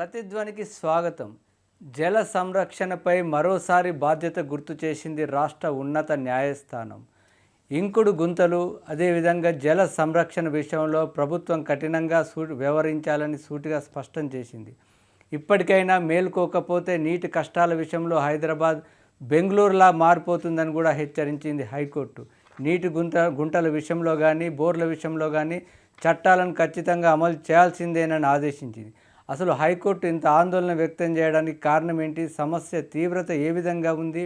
ప్రతిధ్వనికి స్వాగతం. జల సంరక్షణపై మరోసారి బాధ్యత గుర్తు చేసింది రాష్ట్ర ఉన్నత న్యాయస్థానం. ఇంకుడు గుంతలు అదేవిధంగా జల సంరక్షణ విషయంలో ప్రభుత్వం కఠినంగా సూ వ్యవహరించాలని సూటిగా స్పష్టం చేసింది. ఇప్పటికైనా మేల్కోకపోతే నీటి కష్టాల విషయంలో హైదరాబాద్ బెంగళూరులా మారిపోతుందని కూడా హెచ్చరించింది హైకోర్టు. నీటి గుంత గుంటల విషయంలో కానీ బోర్ల విషయంలో కానీ చట్టాలను ఖచ్చితంగా అమలు చేయాల్సిందేనని ఆదేశించింది. అసలు హైకోర్టు ఇంత ఆందోళన వ్యక్తం చేయడానికి కారణం ఏంటి? సమస్య తీవ్రత ఏ విధంగా ఉంది?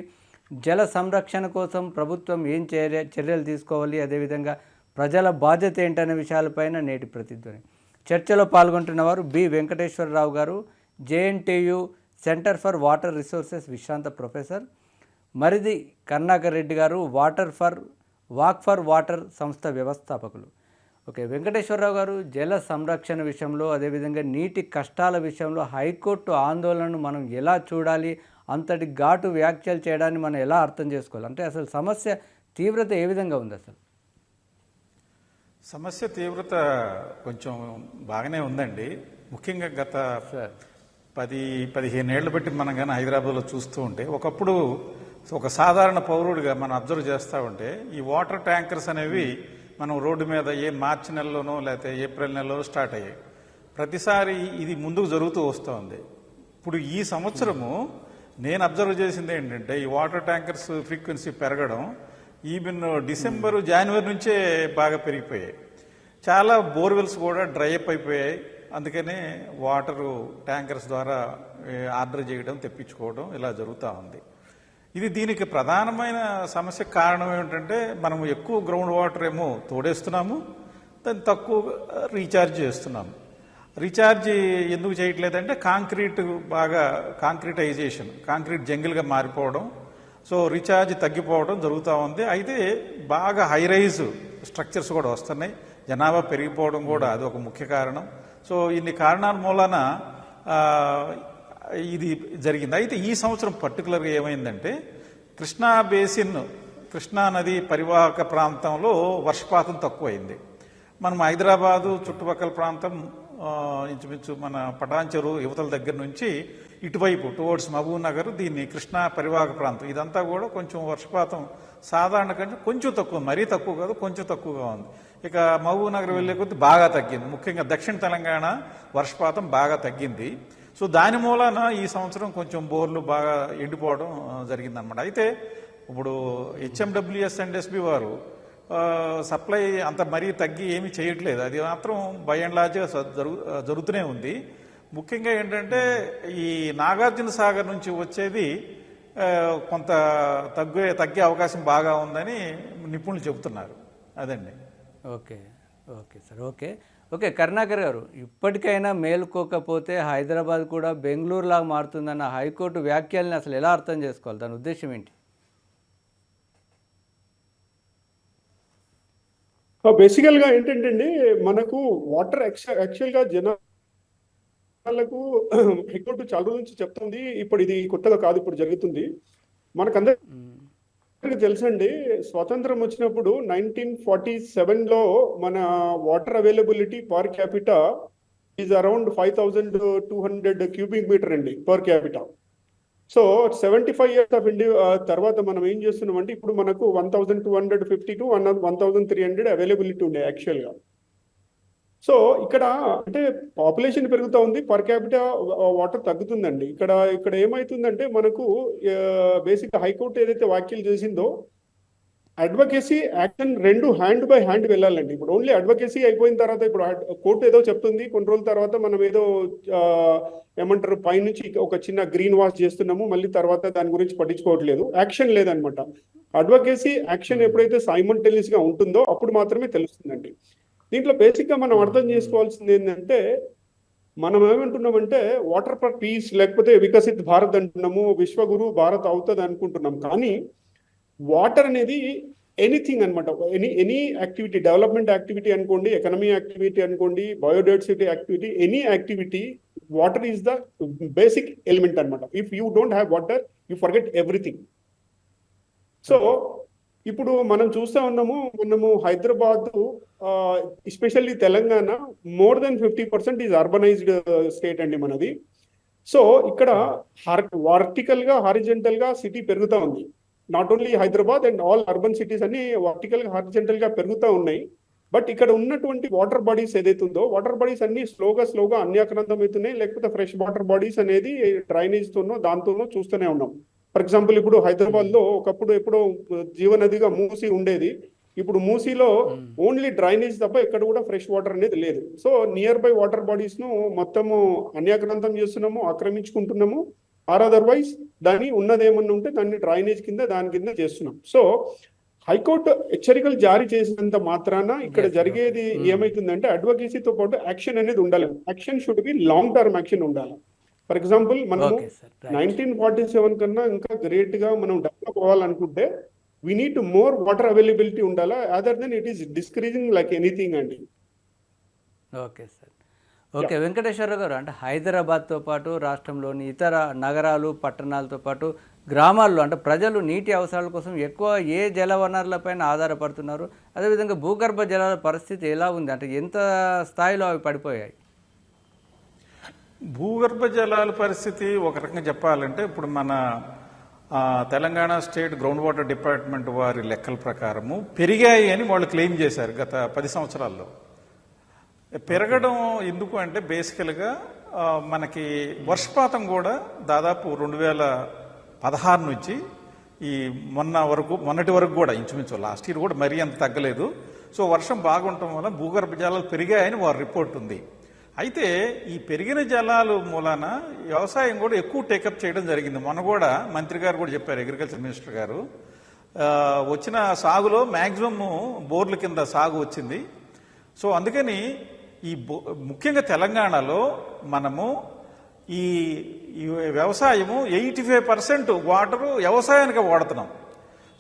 జల సంరక్షణ కోసం ప్రభుత్వం ఏం చర్య చర్యలు తీసుకోవాలి? అదేవిధంగా ప్రజల బాధ్యత ఏంటనే విషయాలపైన నేటి ప్రతిధ్వని. చర్చలో పాల్గొంటున్న వారు బి. వెంకటేశ్వరరావు గారు JNTU centre for water resources విశ్రాంత ప్రొఫెసర్ మరిది కర్ణాకర్ రెడ్డి గారు water for walk for water సంస్థ వ్యవస్థాపకులు. ఓకే వెంకటేశ్వరరావు గారు జల సంరక్షణ విషయంలో అదేవిధంగా నీటి కష్టాల విషయంలో హైకోర్టు ఆందోళనను మనం ఎలా చూడాలి అంతటి ఘాటు వ్యాఖ్యలు చేయడాన్ని మనం ఎలా అర్థం చేసుకోవాలి? అంటే అసలు సమస్య తీవ్రత ఏ విధంగా ఉంది అసలు? సమస్య తీవ్రత కొంచెం బాగానే ఉందండి. ముఖ్యంగా గత పది పదిహేను ఏళ్ళు బట్టి మనం కానీ హైదరాబాద్లో చూస్తూ ఉంటే ఒకప్పుడు ఒక సాధారణ పౌరుడిగా మనం అబ్జర్వ్ చేస్తూ ఉంటే ఈ వాటర్ ట్యాంకర్స్ అనేవి మనం రోడ్డు మీద ఏ మార్చి నెలలోనో లేకపోతే ఏప్రిల్ నెలలో స్టార్ట్ అయ్యాయి. ప్రతిసారి ఇది ముందుకు జరుగుతూ వస్తుంది. ఇప్పుడు ఈ సంవత్సరము నేను అబ్జర్వ్ చేసింది ఏంటంటే ఈ వాటర్ ట్యాంకర్స్ ఫ్రీక్వెన్సీ పెరగడం ఈవెన్ డిసెంబరు జనవరి నుంచే బాగా పెరిగిపోయాయి. చాలా బోర్వెల్స్ కూడా డ్రై అప్ అయిపోయాయి. అందుకనే వాటరు ట్యాంకర్స్ ద్వారా ఆర్డర్ చేయడం తెప్పించుకోవడం ఇలా జరుగుతూ ఉంది. ఇది దీనికి ప్రధానమైన సమస్య కారణం ఏమిటంటే మనం ఎక్కువ గ్రౌండ్ వాటర్ ఏమో తోడేస్తున్నాము దాన్ని తక్కువ రీఛార్జ్ చేస్తున్నాము. రీఛార్జ్ ఎందుకు చేయట్లేదంటే కాంక్రీట్ బాగా కాంక్రీటైజేషన్ కాంక్రీట్ జంగిల్గా మారిపోవడం. సో రీఛార్జ్ తగ్గిపోవడం జరుగుతూ ఉంది. అయితే బాగా హై రైజ్ స్ట్రక్చర్స్ కూడా వస్తున్నాయి. జనాభా పెరిగిపోవడం కూడా అది ఒక ముఖ్య కారణం. సో ఇన్ని కారణాల మూలన ఇది జరిగింది. అయితే ఈ సంవత్సరం పర్టికులర్గా ఏమైందంటే కృష్ణా బేసిన్ కృష్ణా నది పరివాహక ప్రాంతంలో వర్షపాతం తక్కువైంది. మనం హైదరాబాదు చుట్టుపక్కల ప్రాంతం ఇంచుమించు మన పటాన్ చెరువు యువతల దగ్గర నుంచి ఇటువైపు టువర్డ్స్ మహబూబ్ నగర్ దీన్ని కృష్ణా పరివాహక ప్రాంతం. ఇదంతా కూడా కొంచెం వర్షపాతం సాధారణ కంటే కొంచెం తక్కువ మరీ తక్కువ కాదు కొంచెం తక్కువగా ఉంది. ఇక మహబూబ్ నగర్ వెళ్ళే కొద్దీ బాగా తగ్గింది. ముఖ్యంగా దక్షిణ తెలంగాణ వర్షపాతం బాగా తగ్గింది. సో దాని మూలాన ఈ సంవత్సరం కొంచెం బోర్లు బాగా ఎండిపోవడం జరిగిందనమాట అయితే ఇప్పుడు హెచ్ఎండబ్ల్యూఎస్ అండ్ ఎస్బి వారు సప్లై అంత మరీ తగ్గి ఏమీ చేయట్లేదు. అది మాత్రం బై అండ్ లార్జ్గా జరుగు జరుగుతూనే ఉంది. ముఖ్యంగా ఏంటంటే ఈ నాగార్జున సాగర్ నుంచి వచ్చేది కొంత తగ్గే తగ్గే అవకాశం బాగా ఉందని నిపుణులు చెబుతున్నారు. అదండి. Okay. Okay sir. Okay. Okay Karunakar గారు ఇప్పటికైనా మేలుకోకపోతే హైదరాబాద్ కూడా బెంగళూరులాగా మారుతుందన్న హైకోర్టు వ్యాఖ్యల్ని అసలు ఎలా అర్థం చేసుకోవాలి? దాని ఉద్దేశం ఏంటి? బేసికల్గా ఏంటంటే అండి మనకు వాటర్ యాక్చువల్గా జనాలకు హైకోర్టు చాలా రోజుల నుంచి చెప్తుంది ఇప్పుడు ఇది కొత్తగా కాదు ఇప్పుడు జరుగుతుంది. మీకు తెలుసండి స్వాతంత్రం వచ్చినప్పుడు నైన్టీన్ ఫార్టీ సెవెన్లో మన water availability per capita is around five thousand two hundred cubic metre అండి per capita. So seventy five years of India తర్వాత మనం ఏం చేస్తున్నాం అంటే ఇప్పుడు మనకు one thousand two hundred fifty to one one thousand three hundred availability ఉండే యాక్చువల్గా. సో ఇక్కడ అంటే పాపులేషన్ పెరుగుతూ ఉంది. పర్ క్యాపిటా వాటర్ తగ్గుతుందండి. ఇక్కడ ఇక్కడ ఏమవుతుందంటే మనకు బేసిక్ హైకోర్టు ఏదైతే వ్యాఖ్యలు చేసిందో అడ్వకేసీ యాక్షన్ రెండు హ్యాండ్ బై హ్యాండ్ వెళ్ళాలండి. ఇప్పుడు ఓన్లీ అడ్వకేసీ అయిపోయిన తర్వాత ఇప్పుడు కోర్టు ఏదో చెప్తుంది. కొన్ని రోజుల తర్వాత మనం ఏదో ఏమంటారు పైనుంచి ఒక చిన్న గ్రీన్ వాష్ చేస్తున్నాము. మళ్ళీ తర్వాత దాని గురించి పట్టించుకోవట్లేదు. యాక్షన్ లేదనమాట. అడ్వకేసీ యాక్షన్ ఎప్పుడైతే సైమల్టేనియస్గా ఉంటుందో అప్పుడు మాత్రమే తెలుస్తుందండి. దీంట్లో బేసిక్గా మనం అర్థం చేసుకోవాల్సింది ఏంటంటే మనం ఏమంటున్నామంటే వాటర్ ఫర్ పీస్ లేకపోతే వికసిత్ భారత్ అంటున్నాము విశ్వగురు భారత్ అవుతుంది అనుకుంటున్నాం. కానీ వాటర్ అనేది ఎనీథింగ్ అనమాట any any activity development activity అనుకోండి ఎకనమీ యాక్టివిటీ అనుకోండి biodiversity activity any activity water is the basic element అనమాట if you don't have water you forget everything so ఇప్పుడు మనం చూస్తా ఉన్నాము మనము Hyderabad especially Telangana more than fifty percent is urbanised state అండి మనది. సో ఇక్కడ వర్టికల్గా హారిజెంటల్గా సిటీ పెరుగుతూ ఉంది. Not only Hyderabad and all urban cities అన్ని వర్టికల్గా హారిజెంటల్గా పెరుగుతూ ఉన్నాయి. బట్ ఇక్కడ ఉన్నటువంటి వాటర్ బాడీస్ ఏదైతే ఉందో వాటర్ బాడీస్ అన్ని స్లోగా స్లోగా అన్యాక్రాంతం అవుతున్నాయి లేకపోతే ఫ్రెష్ వాటర్ బాడీస్ అనేది డ్రైనేజ్ తోనో దాంతోనో చూస్తూనే ఉన్నాం. ఫర్ ఎగ్జాంపుల్ ఇప్పుడు హైదరాబాద్లో ఒకప్పుడు ఎప్పుడో జీవనదిగా మూసి ఉండేది. ఇప్పుడు మూసీలో ఓన్లీ డ్రైనేజ్ తప్ప ఎక్కడ కూడా ఫ్రెష్ వాటర్ అనేది లేదు. సో నియర్ బై వాటర్ బాడీస్ను మొత్తము అన్యాక్రాంతం చేస్తున్నాము ఆక్రమించుకుంటున్నాము. ఆర్ అదర్వైజ్ దాని ఉన్నదేమన్నా ఉంటే దాన్ని డ్రైనేజ్ కింద దాని కింద చేస్తున్నాం. సో హైకోర్టు హెచ్చరికలు జారీ చేసినంత మాత్రాన ఇక్కడ జరిగేది. Hmm. ఏమైతుందంటే అడ్వకేసీతో పాటు యాక్షన్ అనేది ఉండాలి. Action should be long term action ఉండాలి. For example right nineteen forty seven కన్నా ఇంకా గ్రేట్గా మనం డెవలప్ అవ్వాలనుకుంటే we need more water availability ఉండాలా? Other than it is decreasing like anything అండి. ఓకే సార్ ఓకే వెంకటేశ్వర గారు అంటే హైదరాబాద్తో పాటు రాష్ట్రంలోని ఇతర నగరాలు పట్టణాలతో పాటు గ్రామాల్లో అంటే ప్రజలు నీటి అవసరాల కోసం ఎక్కువ ఏ జల వనరులపైన ఆధారపడుతున్నారు? అదేవిధంగా భూగర్భ జలాల పరిస్థితి ఎలా ఉంది? అంటే ఎంత స్థాయిలో అవి పడిపోయాయి? భూగర్భ జలాల పరిస్థితి ఒక రకంగా చెప్పాలంటే ఇప్పుడు మన Telangana state ground water department వారి లెక్కల ప్రకారము పెరిగాయి అని వాళ్ళు క్లెయిమ్ చేశారు గత పది సంవత్సరాల్లో. పెరగడం ఎందుకు అంటే బేసికల్గా మనకి వర్షపాతం కూడా దాదాపు రెండు వేల పదహారు నుంచి ఈ మొన్న వరకు మొన్నటి వరకు కూడా ఇంచుమించు లాస్ట్ ఇయర్ కూడా మరీ అంత తగ్గలేదు. సో వర్షం బాగుండటం వల్ల భూగర్భ జలాలు పెరిగాయని వారి రిపోర్ట్ ఉంది. అయితే ఈ పెరిగిన జలాలు మూలాన వ్యవసాయం కూడా ఎక్కువ టేకప్ చేయడం జరిగింది. మొన్న కూడా మంత్రి గారు కూడా చెప్పారు అగ్రికల్చర్ మినిస్టర్ గారు. వచ్చిన సాగులో మ్యాక్సిమమ్ బోర్ల కింద సాగు వచ్చింది. సో అందుకని ఈ బో- ముఖ్యంగా తెలంగాణలో మనము ఈ ఈ వ్యవసాయము ఎయిటీ ఫైవ్ పర్సెంట్ వాటరు వ్యవసాయానికి వాడుతున్నాం.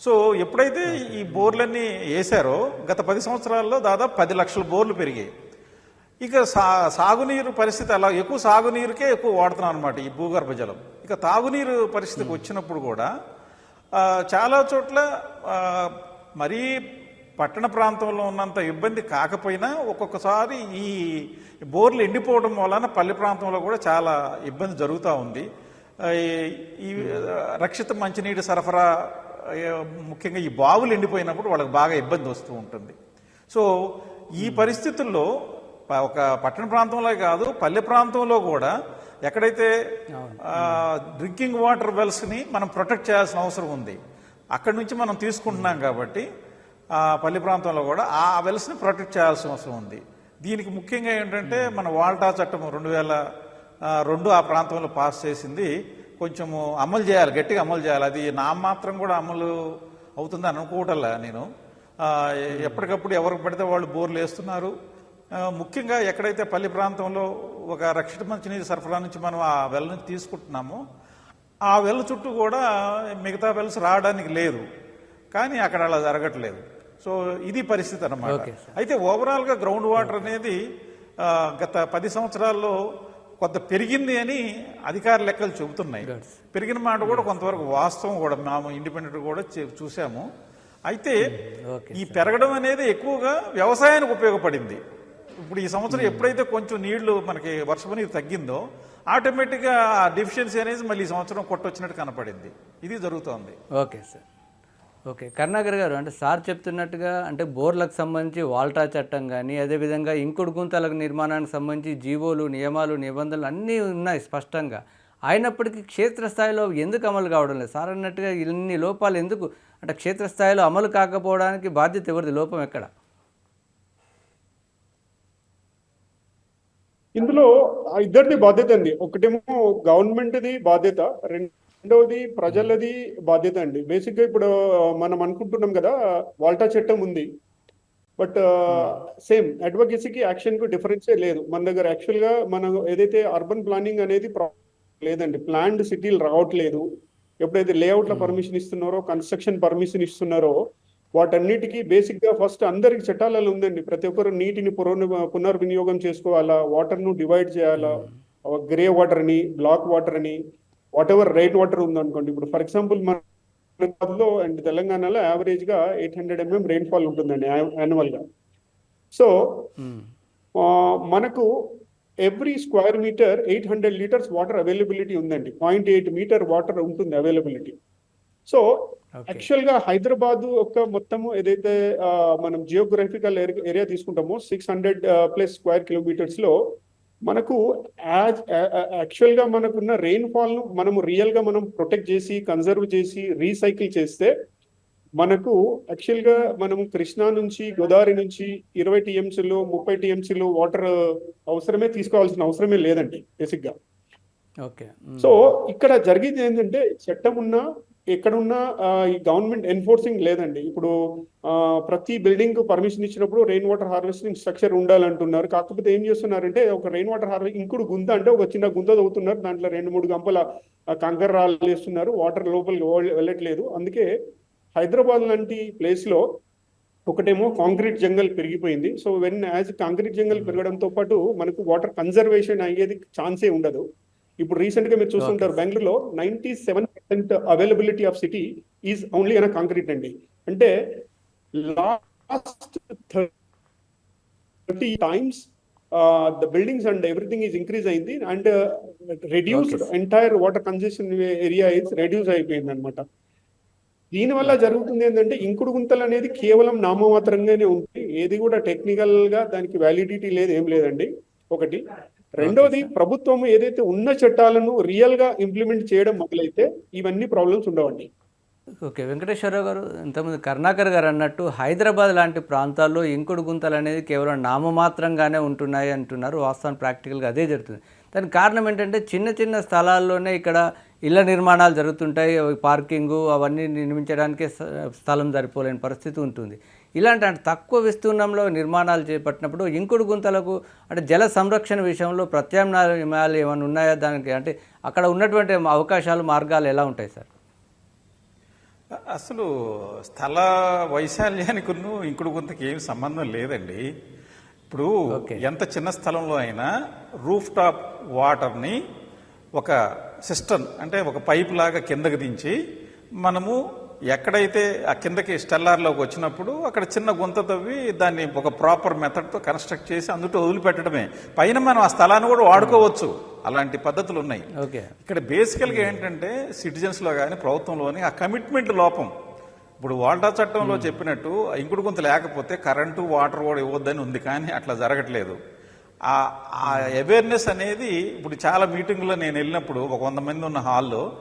సో ఎప్పుడైతే ఈ బోర్లన్నీ వేశారో గత పది సంవత్సరాల్లో దాదాపు పది లక్షల బోర్లు పెరిగాయి. ఇక సా సాగునీరు పరిస్థితి అలా ఎక్కువ సాగునీరుకే ఎక్కువ వాడుతున్నాం అనమాట ఈ భూగర్భ జలం. ఇక తాగునీరు పరిస్థితికి వచ్చినప్పుడు కూడా చాలా చోట్ల మరీ పట్టణ ప్రాంతంలో ఉన్నంత ఇబ్బంది కాకపోయినా ఒక్కొక్కసారి ఈ బోర్లు ఎండిపోవడం వలన పల్లె ప్రాంతంలో కూడా చాలా ఇబ్బంది జరుగుతూ ఉంది. ఈ- రక్షిత మంచినీటి సరఫరా ముఖ్యంగా ఈ బావులు ఎండిపోయినప్పుడు వాళ్ళకి బాగా ఇబ్బంది వస్తూ ఉంటుంది. సో ఈ పరిస్థితుల్లో ఒక పట్టణ ప్రాంతంలో కాదు పల్లె ప్రాంతంలో కూడా ఎక్కడైతే డ్రింకింగ్ వాటర్ వెల్స్ని మనం ప్రొటెక్ట్ చేయాల్సిన అవసరం ఉంది అక్కడి నుంచి మనం తీసుకుంటున్నాం కాబట్టి ఆ పల్లె ప్రాంతంలో కూడా ఆ వెల్స్ని ప్రొటెక్ట్ చేయాల్సిన అవసరం ఉంది. దీనికి ముఖ్యంగా ఏంటంటే మన వాల్టా చట్టం రెండు వేల రెండు ఆ ప్రాంతంలో పాస్ చేసింది కొంచెము అమలు చేయాలి గట్టిగా అమలు చేయాలి. అది నా మాత్రం కూడా అమలు అవుతుంది అనుకోవటంలా నేను. ఎప్పటికప్పుడు ఎవరికి పడితే వాళ్ళు బోర్లు వేస్తున్నారు. ముఖ్యంగా ఎక్కడైతే పల్లి ప్రాంతంలో ఒక రక్షిత మంచినీరు సరఫరా నుంచి మనం ఆ వెల్ నుంచి తీసుకుంటున్నామో ఆ వెల్ చుట్టూ కూడా మిగతా వెల్స్ రావడానికి లేదు. కానీ అక్కడ అలా జరగట్లేదు. సో ఇది పరిస్థితి అన్నమాట. అయితే ఓవరాల్గా గ్రౌండ్ వాటర్ అనేది గత పది సంవత్సరాల్లో కొంత పెరిగింది అని అధికార లెక్కలు చెబుతున్నాయి. పెరిగిన మాట కూడా కొంతవరకు వాస్తవం కూడా మేము ఇండిపెండెంట్ కూడా చూసాము. అయితే ఓకే ఈ పెరగడం అనేది ఎక్కువగా వ్యవసాయానికి ఉపయోగపడింది. ఇప్పుడు ఈ సంవత్సరం ఎప్పుడైతే కొంచెం నీళ్ళు మనకి వర్షపు నీరు తగ్గిందో ఆటోమేటిక్గా ఆ డిఫిషియన్సీ అనేది మళ్ళీ ఈ సంవత్సరం కొట్టొచ్చినట్టు కనపడింది. ఇది జరుగుతోంది. Okay sir. ఓకే కరుణాకర్ గారు అంటే సార్ చెప్తున్నట్టుగా అంటే బోర్లకు సంబంధించి వాల్టా చట్టం కానీ అదేవిధంగా ఇంకుడు గుంతలకు నిర్మాణానికి సంబంధించి జీవోలు నియమాలు నిబంధనలు అన్నీ ఉన్నాయి స్పష్టంగా. అయినప్పటికీ క్షేత్రస్థాయిలో ఎందుకు అమలు కావడం లేదు? సార్ అన్నట్టుగా ఇన్ని లోపాలు ఎందుకు? అంటే క్షేత్రస్థాయిలో అమలు కాకపోవడానికి బాధ్యత ఎవరిది? లోపం ఎక్కడ? ఇందులో ఇద్దరిది బాధ్యత అండి. ఒకటేమో గవర్నమెంట్ది బాధ్యత రెండవది ప్రజలది బాధ్యత అండి. బేసిక్గా ఇప్పుడు మనం అనుకుంటున్నాం కదా వాల్టా చట్టం ఉంది. బట్ సేమ్ అడ్వకేసీకి యాక్షన్కు డిఫరెన్సే లేదు. మన దగ్గర యాక్చువల్గా మనం ఏదైతే అర్బన్ ప్లానింగ్ అనేది లేదండి. ప్లాన్డ్ సిటీలు రావట్లేదు. ఎప్పుడైతే లేఅవుట్లో పర్మిషన్ ఇస్తున్నారో కన్స్ట్రక్షన్ పర్మిషన్ ఇస్తున్నారో వాటన్నిటికీ బేసిక్గా ఫస్ట్ అందరికి చట్టాలలో ఉందండి. ప్రతి ఒక్కరు నీటిని పునర్ పునర్వినియోగం చేసుకోవాలా వాటర్ను డివైడ్ చేయాలా గ్రే వాటర్ అని బ్లాక్ వాటర్ అని వాట్ ఎవర్ రైన్ వాటర్ ఉందనుకోండి. ఇప్పుడు ఫర్ ఎగ్జాంపుల్ మన లో అండ్ తెలంగాణలో యావరేజ్గా eight hundred mm rainfall ఉంటుందండి యాన్యువల్గా సో. ఆ, మనకు every square metre eight hundred litres water availability ఉందండి. పాయింట్ ఎయిట్ మీటర్ వాటర్ ఉంటుంది అవైలబిలిటీ. సో యాక్చువల్గా హైదరాబాద్ ఒక మొత్తము ఏదైతే మనం జియోగ్రఫికల్ ఏరియా తీసుకుంటామో సిక్స్ హండ్రెడ్ ప్లస్ స్క్వేర్ కిలోమీటర్స్లో మనకు యాజ్ యాక్చువల్గా మనకున్న రెయిన్ ఫాల్ను మనము రియల్గా మనం ప్రొటెక్ట్ చేసి కన్జర్వ్ చేసి రీసైకిల్ చేస్తే మనకు యాక్చువల్గా మనం కృష్ణా నుంచి గోదావరి నుంచి ఇరవై టీఎంసీలు ముప్పై టీఎంసీలు వాటర్ అవసరమే తీసుకోవాల్సిన అవసరమే లేదండి బేసిక్గా. ఓకే. సో ఇక్కడ జరిగేది ఏంటంటే చట్టం ఉన్నా ఎక్కడున్నా ఈ గవర్నమెంట్ ఎన్ఫోర్సింగ్ లేదండి. ఇప్పుడు ప్రతి బిల్డింగ్ పర్మిషన్ ఇచ్చినప్పుడు రెయిన్ వాటర్ హార్వెస్టింగ్ స్ట్రక్చర్ ఉండాలంటున్నారు. కాకపోతే ఏం చేస్తున్నారంటే ఒక రెయిన్ వాటర్ హార్వెస్ట్ ఇంకుడు గుంత అంటే ఒక చిన్న గుంత తవ్వుతున్నారు. దాంట్లో రెండు మూడు గంపల కంకర రాళ్ళు వేస్తున్నారు. వాటర్ లోపలికి వెళ్- వెళ్ళట్లేదు. అందుకే హైదరాబాద్ లాంటి ప్లేస్లో ఒకటేమో కాంక్రీట్ జంగల్ పెరిగిపోయింది. So when as concrete jungle పెరగడంతో పాటు మనకు వాటర్ కన్జర్వేషన్ అయ్యేది ఛాన్సే ఉండదు. ఇప్పుడు రీసెంట్గా మీరు చూస్తుంటారు బెంగళూరులో ninety seven percent availability of city is only on concrete అండి. అంటే last thirty times the buildings and everything is increase అయింది. And reduced. Entire water congestion area is reduce అయిపోయింది అనమాట దీనివల్ల జరుగుతుంది ఏంటంటే ఇంకుడు గుంతలు అనేది కేవలం నామమాత్రంగానే ఉంటుంది ఏది కూడా టెక్నికల్గా దానికి వ్యాలిడిటీ లేదు ఏం లేదండి. ఒకటి. రెండోది ప్రభుత్వం ఏదైతే ఉన్న చట్టాలను రియల్గా ఇంప్లిమెంట్ చేయడం మొదలైతే ఇవన్నీ ప్రాబ్లమ్స్ ఉండవండి. ఓకే వెంకటేశ్వరరావు గారు ఇంతకుముందు కరుణాకర్ గారు అన్నట్టు హైదరాబాద్ లాంటి ప్రాంతాల్లో ఇంకుడు గుంతలు అనేది కేవలం నామమాత్రంగానే ఉంటున్నాయి అంటున్నారు. వాస్తవం ప్రాక్టికల్గా అదే జరుగుతుంది. దానికి కారణం ఏంటంటే చిన్న చిన్న స్థలాల్లోనే ఇక్కడ ఇళ్ళ నిర్మాణాలు జరుగుతుంటాయి. పార్కింగు అవన్నీ నిర్మించడానికే స్థలం సరిపోలేని పరిస్థితి ఉంటుంది. ఇలాంటి అంటే తక్కువ విస్తీర్ణంలో నిర్మాణాలు చేపట్టినప్పుడు ఇంకుడు గుంతలకు అంటే జల సంరక్షణ విషయంలో ప్రత్యామ్నాయాలు ఏమైనా ఉన్నాయా దానికి? అంటే అక్కడ ఉన్నటువంటి అవకాశాలు మార్గాలు ఎలా ఉంటాయి సార్? అసలు స్థల వైశాల్యానికి ఇంకుడు గుంతకి ఏం సంబంధం లేదండి. ఇప్పుడు. ఎంత చిన్న స్థలంలో అయినా రూఫ్ టాప్ వాటర్ని ఒక సిస్టమ్ అంటే ఒక పైప్ లాగా కిందకి దించి మనము ఎక్కడైతే ఆ కిందకి స్టెల్లార్లోకి వచ్చినప్పుడు అక్కడ చిన్న గుంత తవ్వి దాన్ని ఒక ప్రాపర్ మెథడ్తో కన్స్ట్రక్ట్ చేసి అందులో వదిలిపెట్టడమే. పైన మనం ఆ స్థలాన్ని కూడా వాడుకోవచ్చు. అలాంటి పద్ధతులు ఉన్నాయి. ఓకే. ఇక్కడ బేసికల్గా ఏంటంటే సిటిజన్స్లో కానీ ప్రభుత్వంలోని ఆ కమిట్మెంట్ లోపం. ఇప్పుడు వాల్టా చట్టంలో చెప్పినట్టు ఇంకుడు గుంత లేకపోతే కరెంటు వాటర్ కూడా ఇవ్వద్దని ఉంది కానీ అట్లా జరగట్లేదు. ఆ అవేర్నెస్ అనేది ఇప్పుడు చాలా మీటింగ్లో నేను వెళ్ళినప్పుడు ఒక వంద మంది ఉన్న హాల్లో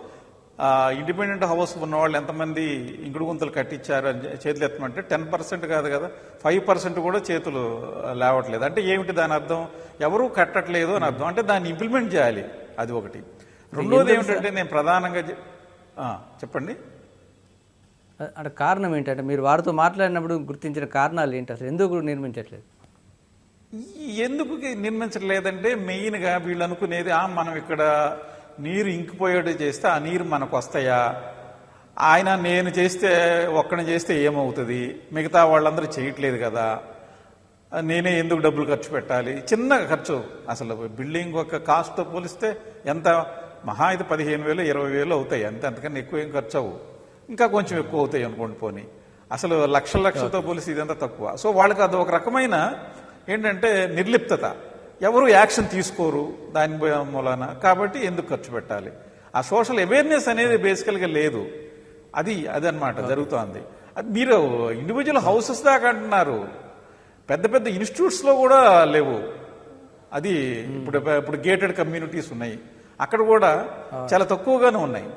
ఇండిపెండెంట్ హౌస్ ఉన్న వాళ్ళు ఎంతమంది ఇంకుడు గుంతలు కట్టించారు అని చేతులు ఎత్తమంటే టెన్ పర్సెంట్ కాదు కదా. ఫైవ్ పర్సెంట్ కూడా చేతులు లేవట్లేదు. అంటే ఏమిటి దాని అర్థం? ఎవరు కట్టట్లేదు అని అర్థం. అంటే దాన్ని ఇంప్లిమెంట్ చేయాలి. అది ఒకటి. రెండోది ఏమిటంటే నేను ప్రధానంగా చెప్పండి. అంటే కారణం ఏంటంటే మీరు వారితో మాట్లాడినప్పుడు గుర్తించిన కారణాలు ఏంటి అసలు? ఎందుకు నిర్మించట్లేదు? ఎందుకు నిర్మించట్లేదంటే మెయిన్గా వీళ్ళు అనుకునేది మనం ఇక్కడ నీరు ఇంకిపోయేట్టు చేస్తే ఆ నీరు మనకు వస్తాయా? ఆయన నేను చేస్తే ఒక్కడిని చేస్తే ఏమవుతుంది? మిగతా వాళ్ళందరూ చేయట్లేదు కదా. నేనే ఎందుకు డబ్బులు ఖర్చు పెట్టాలి? చిన్న ఖర్చు. అసలు బిల్డింగ్ ఒక కాస్ట్తో పోలిస్తే ఎంత? మహా అయితే పదిహేను వేలు ఇరవై వేలు అవుతాయి. అంతే అంతకన్నా ఎక్కువ ఏం ఖర్చు అవ్వు ఇంకా కొంచెం ఎక్కువ అవుతాయి అనుకోండి పోనీ. అసలు లక్షల లక్షలతో పోలిసి ఇదంతా తక్కువ. సో వాళ్ళకి అది ఒక రకమైన ఏంటంటే నిర్లిప్తత. ఎవరు యాక్షన్ తీసుకోరు దాని మూలాన. కాబట్టి ఎందుకు ఖర్చు పెట్టాలి? ఆ సోషల్ అవేర్నెస్ అనేది బేసికల్గా లేదు. అది అదనమాట జరుగుతోంది. అది మీరు ఇండివిజువల్ హౌసెస్ దాకా అంటున్నారు. పెద్ద పెద్ద ఇన్స్టిట్యూట్స్లో కూడా లేవు. అది ఇప్పుడు ఇప్పుడు గేటెడ్ కమ్యూనిటీస్ ఉన్నాయి. అక్కడ కూడా చాలా తక్కువగానే ఉన్నాయి.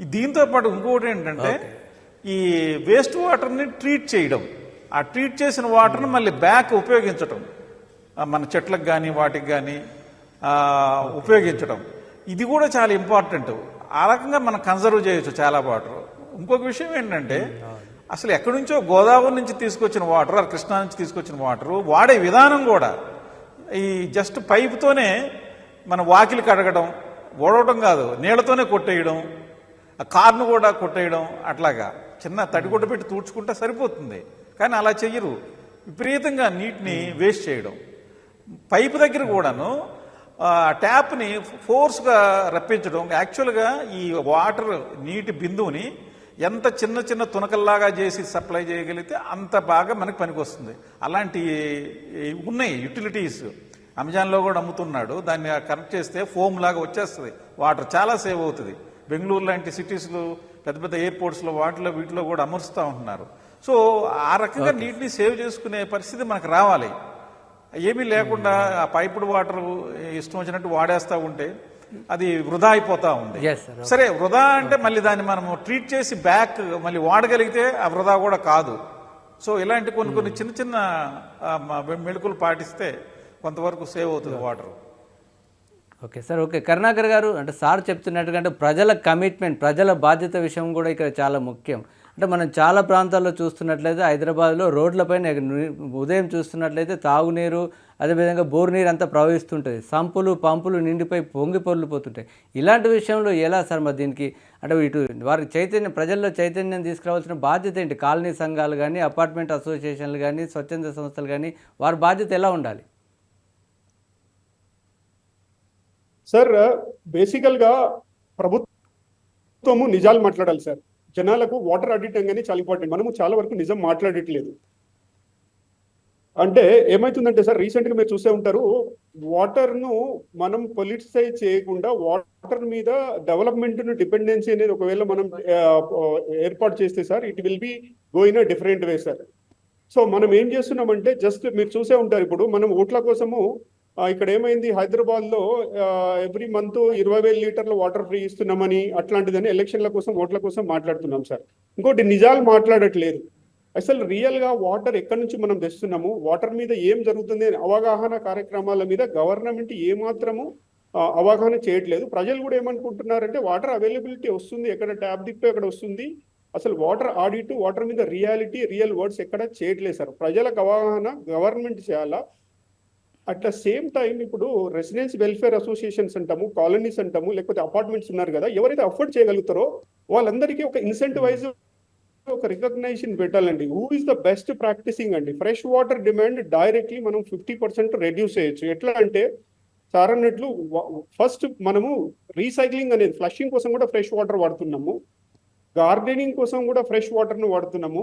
దీంతో పాటు ఇంకొకటి ఏంటంటే ఈ వేస్ట్ వాటర్ని ట్రీట్ చేయడం. ఆ ట్రీట్ చేసిన వాటర్ని మళ్ళీ బ్యాక్ ఉపయోగించటం. మన చెట్లకు కానీ వాటికి కానీ ఉపయోగించడం. ఇది కూడా చాలా ఇంపార్టెంట్. ఆ రకంగా మనం కన్సర్వ్ చేయొచ్చు చాలా వాటర్. ఇంకొక విషయం ఏంటంటే అసలు ఎక్కడి నుంచో గోదావరి నుంచి తీసుకొచ్చిన వాటర్ ఆ కృష్ణా నుంచి తీసుకొచ్చిన వాటర్ వాడే విధానం కూడా ఈ జస్ట్ పైపుతోనే మన వాకిలి కడగడం ఓడవటం కాదు నీళ్ళతోనే కొట్టేయడం ఆ కార్ను కూడా కొట్టేయడం అట్లాగా. చిన్న తడిగుడ్డ పెట్టి తూడ్చుకుంటే సరిపోతుంది. కానీ అలా చెయ్యరు. విపరీతంగా నీటిని వేస్ట్ చేయడం. పైపు దగ్గర కూడాను ట్యాప్ని ఫోర్స్గా రప్పించడం. యాక్చువల్గా ఈ వాటర్ నీటి బిందువుని ఎంత చిన్న చిన్న తునకల్లాగా చేసి సప్లై చేయగలిగితే అంత బాగా మనకి పనికి వస్తుంది అలాంటి ఉన్నాయి యూటిలిటీస్. అమెజాన్లో కూడా అమ్ముతున్నాడు. దాన్ని కనెక్ట్ చేస్తే ఫోమ్ లాగా వచ్చేస్తుంది. వాటర్ చాలా సేవ్ అవుతుంది. బెంగళూరు లాంటి సిటీస్లో పెద్ద పెద్ద ఎయిర్పోర్ట్స్లో వాటిలో వీటిలో కూడా అమరుస్తూ ఉంటున్నారు. సో ఆ రకంగా నీటిని సేవ్ చేసుకునే పరిస్థితి మనకు రావాలి. ఏమీ లేకుండా ఆ పైపుడ్ వాటర్ ఇష్టం వచ్చినట్టు వాడేస్తూ ఉంటే అది వృధా అయిపోతా ఉంది. సరే వృధా అంటే మళ్ళీ దాన్ని మనము ట్రీట్ చేసి బ్యాక్ మళ్ళీ వాడగలిగితే ఆ వృధా కూడా కాదు. సో ఇలాంటి కొన్ని కొన్ని చిన్న చిన్న మ- మెళుకులు పాటిస్తే కొంతవరకు సేవ్ అవుతుంది water. Okay sir okay Karunakar గారు అంటే సార్ చెప్తున్నట్టుగా అంటే ప్రజల కమిట్మెంట్ ప్రజల బాధ్యత విషయం కూడా ఇక్కడ చాలా ముఖ్యం. అంటే మనం చాలా ప్రాంతాల్లో చూస్తున్నట్లయితే హైదరాబాద్లో రోడ్లపైన ఉదయం చూస్తున్నట్లయితే తాగునీరు అదేవిధంగా బోరు నీరు అంతా ప్రవహిస్తుంటుంది. సంపులు పంపులు నిండిపోయి పొంగి పొర్లిపోతుంటాయి. ఇలాంటి విషయంలో ఎలా సార్ మరి దీనికి? అంటే ఇటు వారి చైతన్యం ప్రజల్లో చైతన్యం తీసుకురావాల్సిన బాధ్యత ఏంటి? కాలనీ సంఘాలు కానీ అపార్ట్మెంట్ అసోసియేషన్లు కానీ స్వచ్ఛంద సంస్థలు కానీ వారి బాధ్యత ఎలా ఉండాలి? సార్ బేసికల్గా ప్రభుత్వము నిజాలు మాట్లాడాలి సార్. జనాలకు వాటర్ ఆడిట్ కానీ చాలా ఇంపార్టెంట్ మనము చాలా వరకు నిజం మాట్లాడట్లేదు. అంటే ఏమైతుందంటే సార్ రీసెంట్గా మీరు చూసే ఉంటారు వాటర్ను మనం పొలిటిసైజ్ చేయకుండా వాటర్ మీద డెవలప్మెంట్ను డిపెండెన్సీ అనేది ఒకవేళ మనం ఏర్పాటు చేస్తే sir it will be going a different way sir so మనం ఏం చేస్తున్నామంటే జస్ట్ మీరు చూసే ఉంటారు ఇప్పుడు మనం ఓట్ల కోసము ఇక్కడ ఏమైంది? హైదరాబాద్లో ఎవ్రీ మంత్ ఇరవై వేల లీటర్ల వాటర్ ఫ్రీ ఇస్తున్నామని అట్లాంటిదని ఎలక్షన్ల కోసం ఓట్ల కోసం మాట్లాడుతున్నాం సార్. ఇంకోటి నిజాలు మాట్లాడట్లేదు. అసలు రియల్గా వాటర్ ఎక్కడి నుంచి మనం తెస్తున్నాము? వాటర్ మీద ఏం జరుగుతుంది? అవగాహన కార్యక్రమాల మీద గవర్నమెంట్ ఏమాత్రము అవగాహన చేయట్లేదు. ప్రజలు కూడా ఏమనుకుంటున్నారంటే వాటర్ అవైలబిలిటీ వస్తుంది ఎక్కడ ట్యాప్ తిప్పి అక్కడ వస్తుంది. అసలు వాటర్ ఆడిట్ వాటర్ మీద రియాలిటీ రియల్ వర్డ్స్ ఎక్కడ చేయట్లేదు సార్. ప్రజలకు అవగాహన గవర్నమెంట్ చేయాలా? అట్ ద సేమ్ టైం ఇప్పుడు రెసిడెన్స్ వెల్ఫేర్ అసోసియేషన్స్ అంటాము కాలనీస్ అంటాము లేకపోతే అపార్ట్మెంట్స్ ఉన్నారు కదా ఎవరైతే అఫోర్డ్ చేయగలుగుతారో వాళ్ళందరికీ ఒక ఇన్సెంటివైజ్ ఒక రికగ్నైజేషన్ పెట్టాలండి. Who is the best practising అండి? ఫ్రెష్ వాటర్ డిమాండ్ డైరెక్ట్లీ మనం ఫిఫ్టీ పర్సెంట్ రెడ్యూస్ చేయొచ్చు. ఎట్లా అంటే సార్ అన్నట్లు ఫస్ట్ మనము రీసైక్లింగ్ అనేది ఫ్లషింగ్ కోసం కూడా ఫ్రెష్ వాటర్ వాడుతున్నాము. గార్డెనింగ్ కోసం కూడా ఫ్రెష్ వాటర్ను వాడుతున్నాము.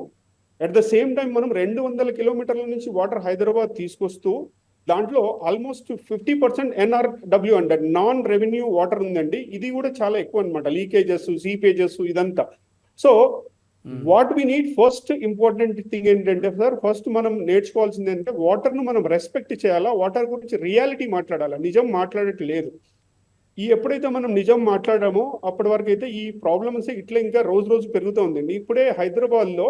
అట్ ద సేమ్ టైం మనం రెండు వందల కిలోమీటర్ల నుంచి వాటర్ హైదరాబాద్ తీసుకొస్తూ దాంట్లో ఆల్మోస్ట్ ఫిఫ్టీ పర్సెంట్ ఎన్ఆర్డబ్ల్యూ అంటే నాన్ రెవెన్యూ వాటర్ ఉందండి. ఇది కూడా చాలా ఎక్కువ అనమాట లీకేజెస్ సీపేజెస్ ఇదంతా. So what we need first important thing ఏంటంటే సార్ ఫస్ట్ మనం నేర్చుకోవాల్సింది ఏంటంటే వాటర్ను మనం రెస్పెక్ట్ చేయాలా? వాటర్ గురించి రియాలిటీ మాట్లాడాలా? నిజం మాట్లాడట్లేదు. ఈ ఎప్పుడైతే మనం నిజం మాట్లాడామో అప్పటి వరకు అయితే ఈ ప్రాబ్లమ్స్ ఇట్లా ఇంకా రోజు రోజు పెరుగుతూ ఉందండి. ఇప్పుడే హైదరాబాద్లో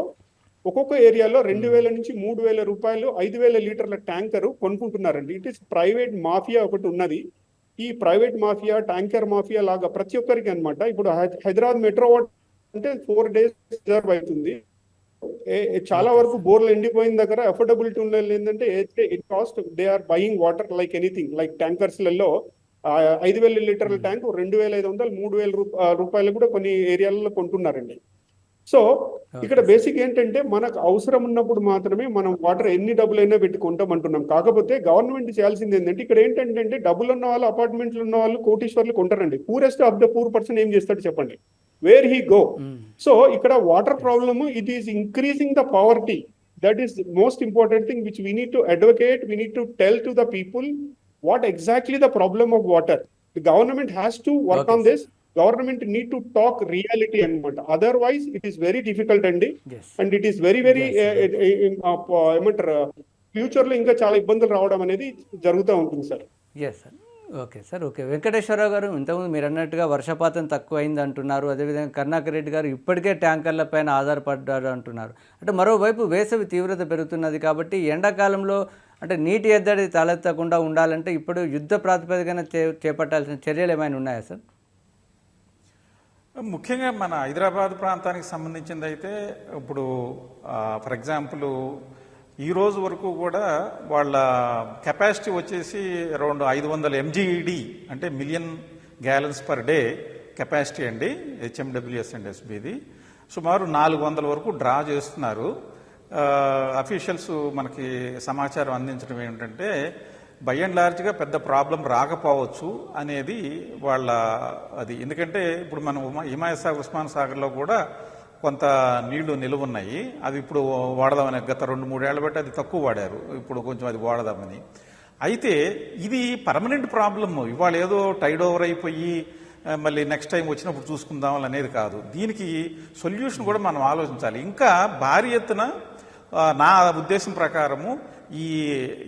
ఒక్కొక్క ఏరియాలో రెండు వేల నుంచి మూడు వేల రూపాయలు ఐదు వేల లీటర్ల ట్యాంకర్ కొనుక్కుంటున్నారండి. ఇట్ ఇస్ ప్రైవేట్ మాఫియా ఒకటి ఉన్నది. ఈ ప్రైవేట్ మాఫియా ట్యాంకర్ మాఫియా లాగా ప్రతి ఒక్కరికి అన్నమాట. ఇప్పుడు హైదరాబాద్ మెట్రో అంటే ఫోర్ డేస్ రిజర్వ్ అవుతుంది. చాలా వరకు బోర్లు ఎండిపోయిన దగ్గర అఫోర్డబిలిటీ ఉన్నది ఏంటంటే it cost they are buying water like anything like ట్యాంకర్స్లలో ఐదు వేల లీటర్ల ట్యాంక్ రెండు వేల ఐదు వందలు మూడు వేల రూపాయలు కూడా కొన్ని ఏరియాలలో కొంటున్నారండి. సో ఇక్కడ బేసిక్ ఏంటంటే మనకు అవసరం ఉన్నప్పుడు మాత్రమే మనం వాటర్ ఎన్ని డబ్బులైనా పెట్టి కొంటామంటున్నాం కాకపోతే గవర్నమెంట్ చేయాల్సింది ఏంటంటే ఇక్కడ ఏంటంటే డబ్బులు ఉన్న వాళ్ళు అపార్ట్మెంట్లు ఉన్న వాళ్ళు కోటీశ్వర్లు కొంటారండి. Poorest of the poor person ఏం చేస్తాడు చెప్పండి. వేర్ హీ గో సో ఇక్కడ water problem it is increasing the poverty that is most important thing which we need to advocate we need to tell to the people what exactly the problem of water the government has to work on this government need to talk reality అనమాట otherwise it is very difficult అండి. Yes and it is very very ఏమంటారు ఫ్యూచర్లో ఇంకా చాలా ఇబ్బందులు రావడం అనేది జరుగుతూ ఉంటుంది sir. Yes sir okay sir okay Venkateswara Rao గారు ఇంతకుముందు మీరు అన్నట్టుగా వర్షపాతం తక్కువైంది అంటున్నారు అదేవిధంగా కరుణాకర్ రెడ్డి గారు ఇప్పటికే ట్యాంకర్ల పైన ఆధారపడ్డారు అంటున్నారు. అంటే మరోవైపు వేసవి తీవ్రత పెరుగుతున్నది కాబట్టి ఎండాకాలంలో అంటే నీటి ఎద్దడి తలెత్తకుండా ఉండాలంటే ఇప్పుడు యుద్ధ ప్రాతిపదికన చే- చేపట్టాల్సిన చర్యలు ఏమైనా ఉన్నాయా సార్ ముఖ్యంగా మన హైదరాబాద్ ప్రాంతానికి సంబంధించింది అయితే ఇప్పుడు ఫర్ ఎగ్జాంపుల్ ఈ రోజు వరకు కూడా వాళ్ళ కెపాసిటీ వచ్చేసి అరౌండ్ ఐదు వందల ఎంజీఈడి అంటే million gallons per day capacity అండి హెచ్ఎండబ్ల్యూఎస్ అండ్ ఎస్బీది. సుమారు నాలుగు వందల వరకు డ్రా చేస్తున్నారు. అఫీషియల్స్ మనకి సమాచారం అందించడం ఏంటంటే బై అండ్ లార్జ్గా పెద్ద ప్రాబ్లం రాకపోవచ్చు అనేది వాళ్ళ అది. ఎందుకంటే ఇప్పుడు మనం ఉమా సాగర్ ఉస్మాన్ సాగర్లో కూడా కొంత నీళ్ళు నిలువ ఉన్నాయి అవి ఇప్పుడు వాడదామని గత రెండు మూడేళ్ళ బట్టి అది తక్కువ వాడారు. ఇప్పుడు కొంచెం అది వాడదామని. అయితే ఇది పర్మనెంట్ ప్రాబ్లమ్ ఇవాళ ఏదో టైడ్ ఓవర్ అయిపోయి మళ్ళీ నెక్స్ట్ టైం వచ్చినప్పుడు చూసుకుందాం అనేది కాదు. దీనికి సొల్యూషన్ కూడా మనం ఆలోచించాలి. ఇంకా భారీ ఎత్తున నా ఉద్దేశం ప్రకారము ఈ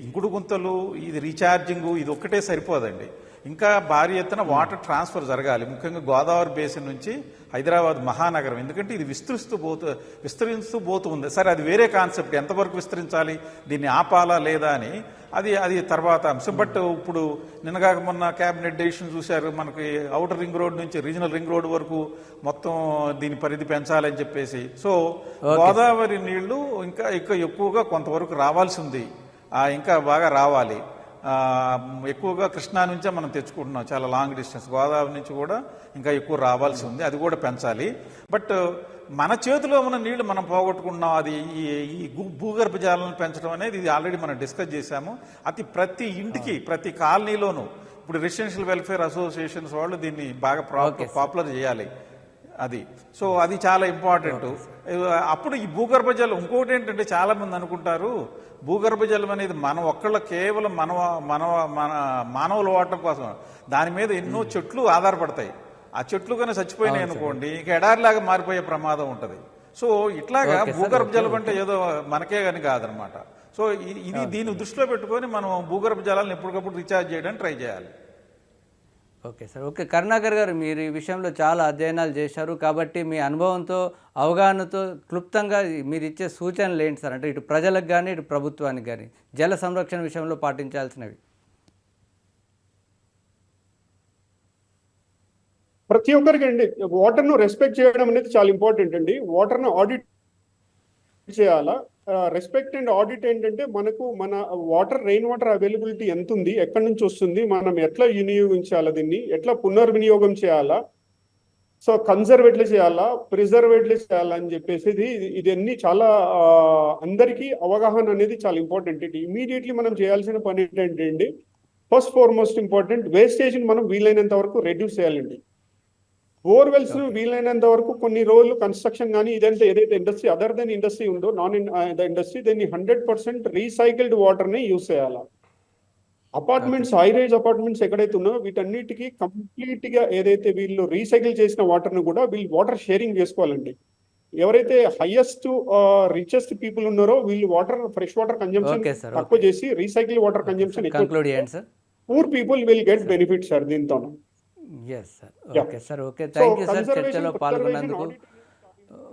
ఇంకుడు గుంతలు ఇది రీఛార్జింగ్ ఇది ఒక్కటే సరిపోదండి. ఇంకా భారీ ఎత్తున వాటర్ ట్రాన్స్ఫర్ జరగాలి. ముఖ్యంగా గోదావరి బేసిన్ నుంచి హైదరాబాద్ మహానగరం. ఎందుకంటే ఇది విస్తరిస్తూ పోతూ విస్తరిస్తూ పోతూ ఉంది సరే అది వేరే కాన్సెప్ట్. ఎంతవరకు విస్తరించాలి? దీన్ని ఆపాలా లేదా అని. అది అది తర్వాత అంశం. బట్ ఇప్పుడు నిన్నగాక మొన్న క్యాబినెట్ డెసిషన్ చూశారు. మనకి అవుటర్ రింగ్ రోడ్ నుంచి రీజనల్ రింగ్ రోడ్ వరకు మొత్తం దీని పరిధి పెంచాలని చెప్పేసి. సో గోదావరి నీళ్ళు ఇంకా ఇంకా ఎక్కువగా కొంతవరకు రావాల్సి ఉంది. ఇంకా బాగా రావాలి. ఎక్కువగా కృష్ణా నుంచే మనం తెచ్చుకుంటున్నాం. చాలా లాంగ్ డిస్టెన్స్ గోదావరి నుంచి కూడా ఇంకా ఎక్కువ రావాల్సి ఉంది. అది కూడా పెంచాలి. బట్ మన చేతిలో ఉన్న నీళ్ళు మనం పోగొట్టుకుంటున్నాం. అది ఈ భూగర్భ జలాలను పెంచడం అనేది ఇది ఆల్రెడీ మనం డిస్కస్ చేశాము. అది ప్రతి ఇంటికి ప్రతి కాలనీలోనూ ఇప్పుడు రెసిడెన్షియల్ వెల్ఫేర్ అసోసియేషన్స్ వాళ్ళు దీన్ని బాగా పాపులర్ చేయాలి. అది. సో అది చాలా ఇంపార్టెంట్ అప్పుడు ఈ భూగర్భ జలం ఇంకోటి ఏంటంటే చాలా మంది అనుకుంటారు భూగర్భ జలం అనేది మన ఒక్కళ్ళ కేవలం మన మన మన మానవుల వాడటం కోసం. దాని మీద ఎన్నో చెట్లు ఆధారపడతాయి. ఆ చెట్లు కన్నా చచ్చిపోయినాయి అనుకోండి ఇక ఎడారిలాగా మారిపోయే ప్రమాదం ఉంటది. సో ఇట్లాగా భూగర్భ జలం అంటే ఏదో మనకే అని కాదనమాట. సో ఇది దీన్ని దృష్టిలో పెట్టుకొని మనం భూగర్భ జలాలను ఎప్పటికప్పుడు రీఛార్జ్ చేయడానికి ట్రై చేయాలి. Okay sir. ఓకే కరుణాకర్ గారు మీరు ఈ విషయంలో చాలా అధ్యయనాలు చేశారు కాబట్టి మీ అనుభవంతో అవగాహనతో క్లుప్తంగా మీరు ఇచ్చే సూచనలు ఏంటి సార్? అంటే ఇటు ప్రజలకు కానీ ఇటు ప్రభుత్వానికి కానీ జల సంరక్షణ విషయంలో పాటించాల్సినవి. ప్రతి ఒక్కరికి అండి వాటర్ను రెస్పెక్ట్ చేయడం అనేది చాలా ఇంపార్టెంట్ అండి. వాటర్ను ఆడిట్ చేయాలా? రెస్పెక్ట్ అండ్ ఆడిట్ ఏంటంటే మనకు మన వాటర్ రెయిన్ వాటర్ అవైలబిలిటీ ఎంత ఉంది ఎక్కడి నుంచి వస్తుంది? మనం ఎట్లా వినియోగించాలా దీన్ని? ఎట్లా పునర్వినియోగం చేయాలా? సో కన్సర్వ్ ఎట్లా చేయాలా? ప్రిజర్వ్ ఎట్లా చేయాలా అని చెప్పేసి ఇది చాలా అందరికీ అవగాహన అనేది చాలా ఇంపార్టెంట్ ఇది ఇమీడియట్లీ మనం చేయాల్సిన పని ఏంటంటే అండి ఫస్ట్ ఫార్మోస్ట్ ఇంపార్టెంట్ వేస్టేజ్ని మనం వీలైనంత వరకు రెడ్యూస్ చేయాలండి. బోర్వెల్స్ వీలైనంత వరకు కొన్ని రోజులు కన్స్ట్రక్షన్ కానీ ఇదంతా ఏదైతే ఇండస్ట్రీ అదర్ దెన్ ఇండస్ట్రీ ఉందో నాన్ ద ఇండస్ట్రీ దీన్ని హండ్రెడ్ పర్సెంట్ రీసైకిల్డ్ వాటర్ని యూస్ చేయాలా? అపార్ట్మెంట్స్ హై రైజ్ అపార్ట్మెంట్స్ ఎక్కడైతే ఉన్నాయో వీటన్నిటికీ కంప్లీట్గా ఏదైతే వీళ్ళు రీసైకిల్ చేసిన వాటర్ను కూడా వీళ్ళు వాటర్ షేరింగ్ చేసుకోవాలండి. ఎవరైతే హైయెస్ట్ రిచెస్ట్ పీపుల్ ఉన్నారో వీళ్ళు వాటర్ ఫ్రెష్ వాటర్ కన్జంప్షన్. తక్కువ చేసి recycle water consumption poor people will get benefit sir దీంతో yes sir. Okay sir okay thank you sir చర్చలో పాల్గొన్నందుకు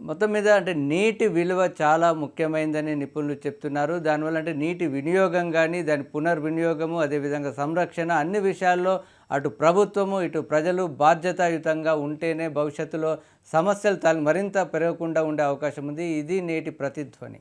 మొత్తం మీద అంటే నీటి విలువ చాలా ముఖ్యమైనదని నిపుణులు చెప్తున్నారు. దానివల్ల అంటే నీటి వినియోగం కానీ దాని పునర్వినియోగము అదేవిధంగా సంరక్షణ అన్ని విషయాల్లో అటు ప్రభుత్వము ఇటు ప్రజలు బాధ్యతాయుతంగా ఉంటేనే భవిష్యత్తులో సమస్యలు మరింత పెరగకుండా ఉండే అవకాశం ఉంది. ఇది నేటి ప్రతిధ్వని.